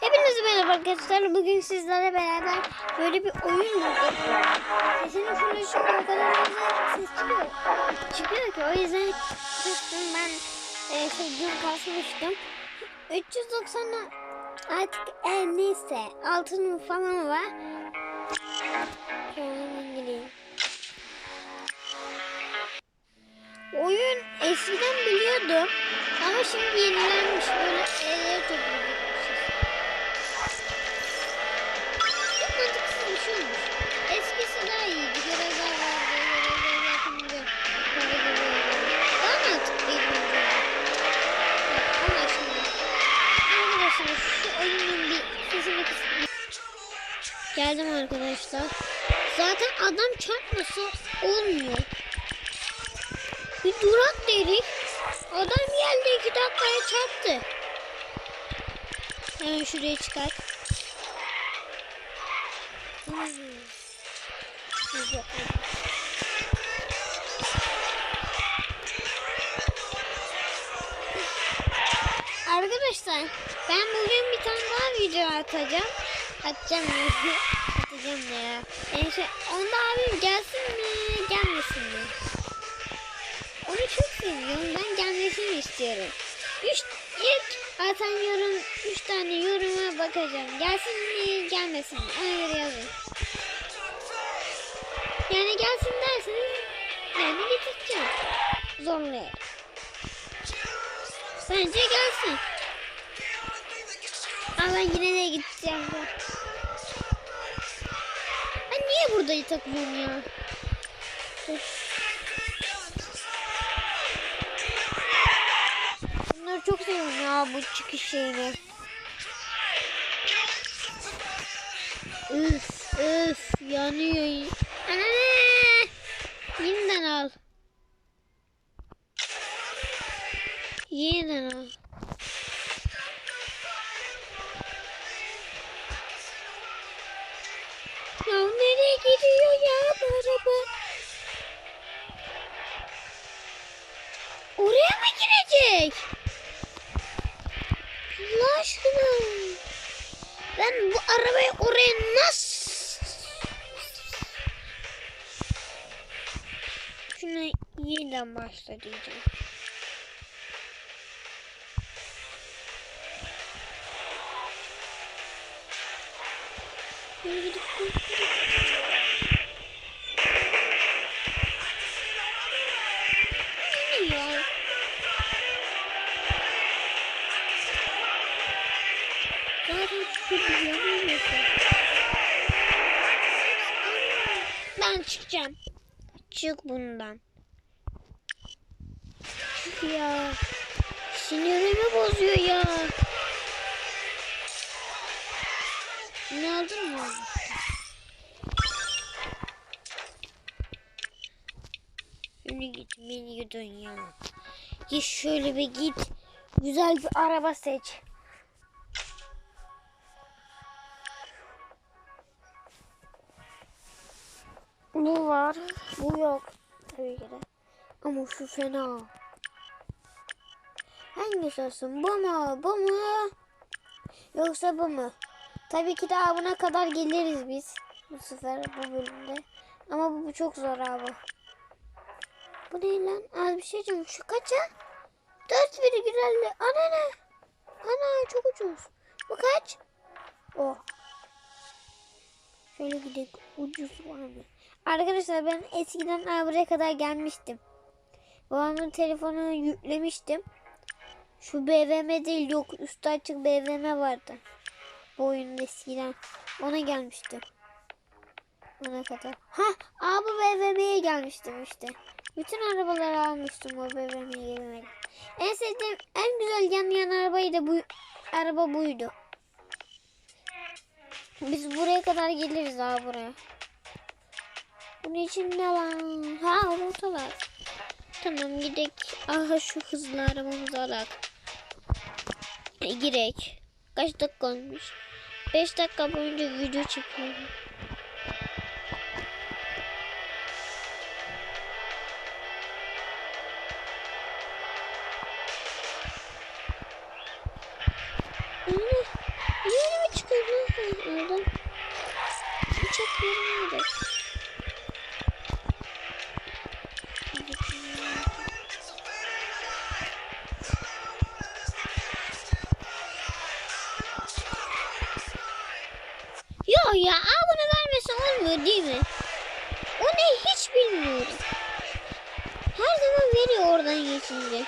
Hepinize merhaba arkadaşlar. Bugün sizlerle beraber böyle bir oyun bulduk. Sesini full şimdi o kadar ses çıkıyor. Çıkıyor ki o yüzden kıstım ben e, şey dün kasmıştım. 390 artık e, neyse altın falan var. Şöyle gireyim. Oyun eskiden biliyordum ama şimdi yenilenmiş böyle elleri toplayacakmışız. Geldim arkadaşlar. Zaten adam çarpmasa olmuyor. Bir durak dedik. Adam geldi iki dakikaya çarptı. Hemen şuraya çıkar. Arkadaşlar ben bugün bir tane daha video atacağım. Atacağım ya. atacağım ya. Yani şey, onda abim gelsin mi gelmesin mi? Onu çok seviyorum. Ben gelmesini istiyorum. Üç, ilk atan yorum, üç tane yoruma bakacağım. Gelsin mi, gelmesin mi? Ona göre yazın. Yani gelsin derseniz yani getireceğim. Zorlayarak. Bence gelsin. Ama yine de gideceğim. Burada takılıyorum ya? Dur. Bunları çok seviyorum ya bu çıkış şeyini. Üf üf yanıyor. Anne! Yeniden al. Yeniden al. Arabayı oraya nasıl... Şunu yeniden başla diyeceğim. Yürü gidip. Çıkacağım. Çık bundan. Çık ya. Sinirimi bozuyor ya. Ne aldın mı? Yürü git beni ya. Git şöyle bir git. Güzel bir araba seç. Bu var. Bu yok. Tabii ki de. Ama şu fena. Hangisi olsun? Bu mu? Bu mu? Yoksa bu mu? Tabii ki daha buna kadar geliriz biz. Bu sefer bu bölümde. Ama bu, bu çok zor abi. Bu ne lan? Az bir şey diyeceğim. Şu kaça? 4,50. Ana ne? Ana çok ucuz. Bu kaç? Oh. Şöyle gidelim. Ucuz var mı? Arkadaşlar ben eskiden aa, buraya kadar gelmiştim. Babamın telefonunu yüklemiştim. Şu BVM değil yok üstü açık BVM vardı. Bu oyunun eskiden. Ona gelmiştim. Ona kadar. Ha, aa bu BVM'ye gelmiştim işte. Bütün arabaları almıştım o BVM'ye gelmeden. En sevdiğim, en güzel yanlayan arabayı da bu araba buydu. Biz buraya kadar geliriz abi buraya. Bunun için ne lan? Ha ortalar. Tamam gidek. Aha şu hızlı arabamızı alak. E, girek. Kaç dakika olmuş? 5 dakika boyunca video çekiyorum. Ya. Aa bunu vermesen olmuyor değil mi? O ne hiç bilmiyorum. Her zaman veriyor oradan geçince.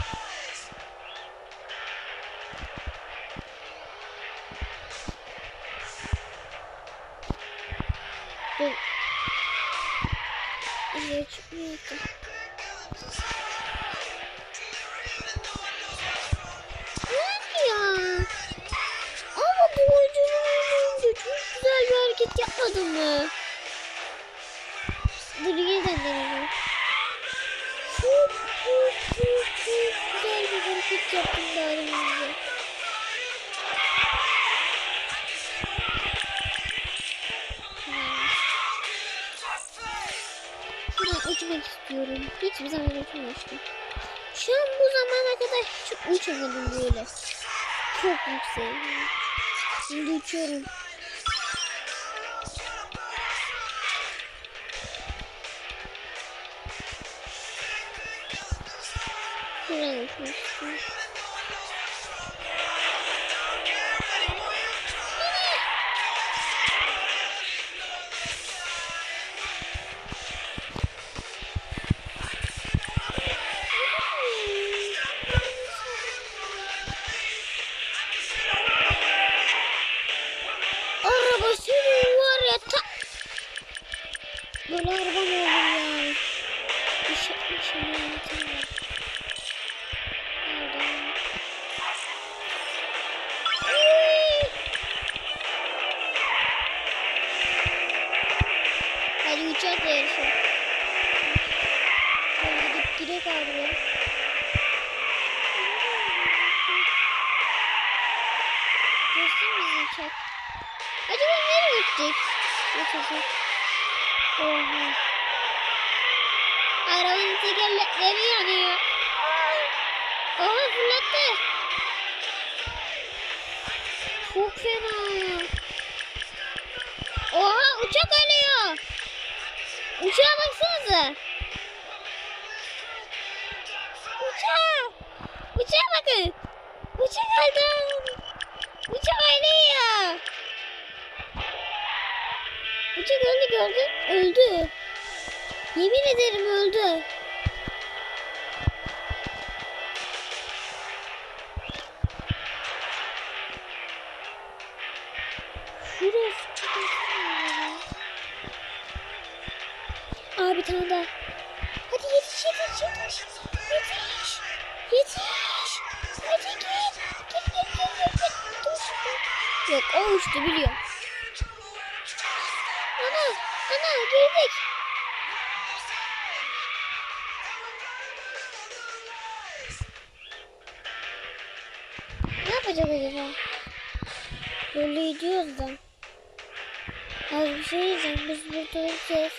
Uçmak istiyorum. Hiçbir zaman uçmamıştım. Şu an bu zamana kadar hiç uçamadım böyle. Çok yüksek. Şimdi uçuyorum. Şuradan uçmak. Baksanıza. Uçağa. Uçağa bakın. Uçak aldım. Uçak ölüyor. Uçak öldü gördün. Öldü. Yemin ederim öldü. Ana, ana girdik. Ne yapacak acaba? Böyle gidiyoruz da. Az bir şey diyeceğim. Biz burada öleceğiz.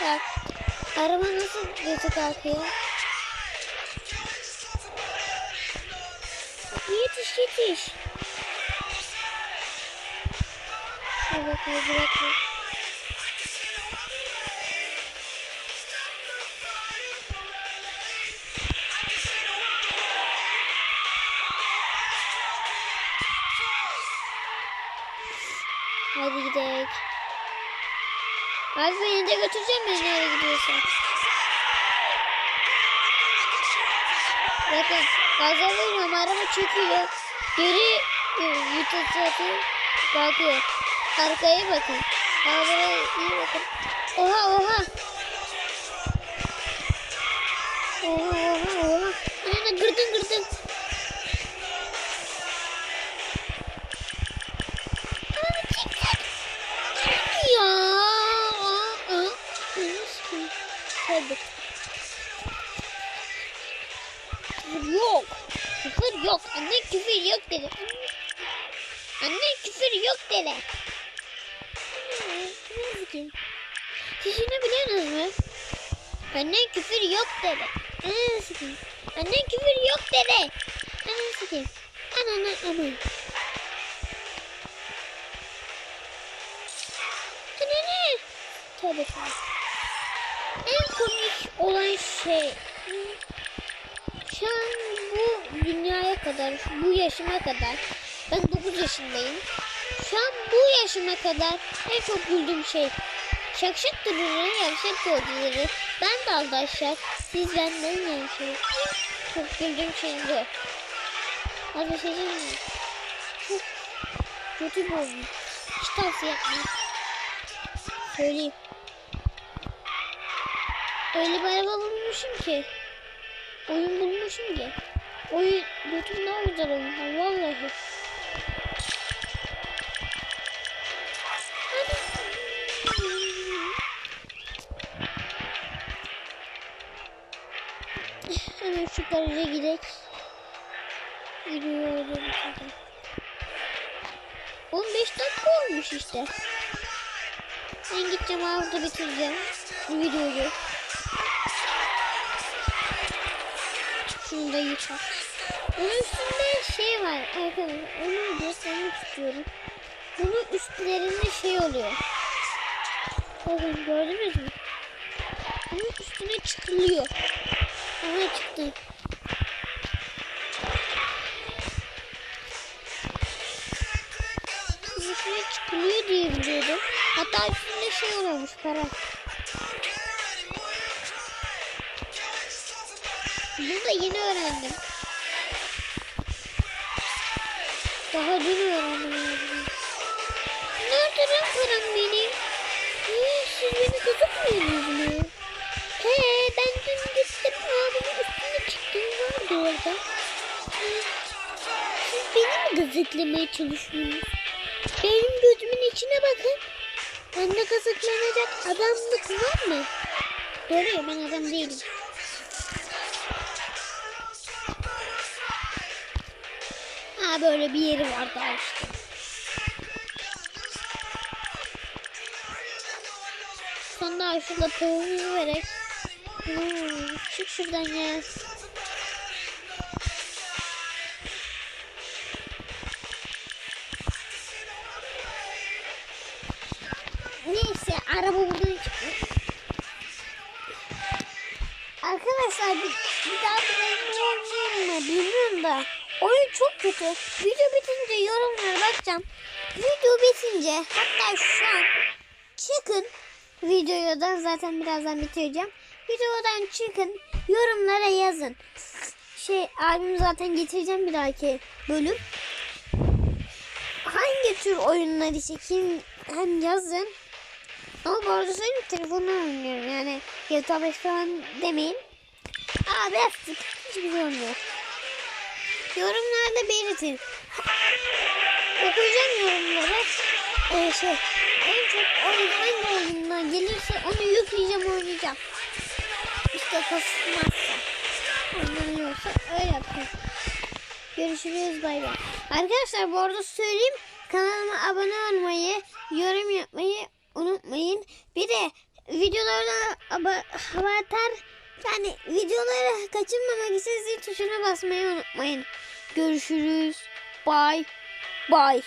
Bak. Araba nasıl götü kalkıyor? Yetiş yetiş. Bakalım bırakma. Hadi gidelim. Abi beni de götüreceğim beni nereye gidiyorsan. Bakın gaza veriyorum araba çekiyor. Geri YouTube zaten bakıyor. Arkaya bakın. Arkaya iyi bakın. Oha oha. Oha. Küfür yok dedi. Sesini biliyorsunuz mu? Anne küfür yok dedi. Anne sikeyim. Anne küfür yok dedi. Anne sikeyim. Ananı anı. Anne. Tövbe tövbe. En komik olan şey. Şu an bu dünyaya kadar, bu yaşıma kadar, ben 9 yaşındayım. Şu an bu yaşıma kadar en çok güldüğüm şey şakşak dururu, yavşak yolcuları. Ben de aldaşak, siz benden yavşak. Çok güldüğüm şey bu. Hadi şey mi? Çok kötü oyun. Hiç tavsiye etmem. Söyleyeyim. Öyle bir araba bulmuşum ki. Oyun bulmuşum ki. Oyun bütün daha güzel oyunlar vallahi. Şu garaja gidelim. Gidiyorum. 15 dakika olmuş işte. Ben gideceğim orada bitireceğim videoyu. Şunu da yıka. Bunun üstünde şey var arkadaşlar. Onu göstermek istiyorum. Bunun üstlerinde şey oluyor. Bakın gördünüz mü? Bunun üstüne çıkılıyor. Aha çıktı. Hatta üstünde şey oluyormuş para. Bunu da yeni öğrendim. Daha dün öğrendim. Nerede lan param benim? Ee, siz beni kazıkmıyorsunuz mu? He ben dün gittim abimin üstüne çıktım vardı orada. Siz beni mi gazetlemeye çalışıyorsunuz? Benim gözümün içine bakın. Bende kazıklanacak adamlık var mı? Doğru ben adam değilim. Ha böyle bir yeri var daha işte. Sonra şurada tavuğumuzu vererek. Hmm, çık şuradan ya. Neyse araba buradan. Arkadaşlar bir, bir daha bir oyun oynayalım mı bilmiyorum da. Oyun çok kötü. Video bitince yorumlara bakacağım. Video bitince hatta şu an çıkın videodan zaten birazdan bitireceğim. Videodan çıkın yorumlara yazın. Şey abim zaten getireceğim bir dahaki bölüm. Hangi tür oyunlar işte kim hem yazın. Ama bu arada söyleyeyim telefonla oynuyorum yani GTA 5 falan demeyin. Abi yaptık hiçbir şey olmuyor. Yorumlarda belirtin. Okuyacağım yorumları. Ee, şey, en çok oyun hangi oyundan gelirse onu yükleyeceğim oynayacağım. İşte kasılmazsa. Ondan yoksa öyle yapacağım. Görüşürüz bay bay. Arkadaşlar bu arada söyleyeyim. Kanalıma abone olmayı, yorum yapmayı unutmayın. Bir de videolardan avatar yani videoları kaçırmamak için zil tuşuna basmayı unutmayın. Görüşürüz. Bye. Bye.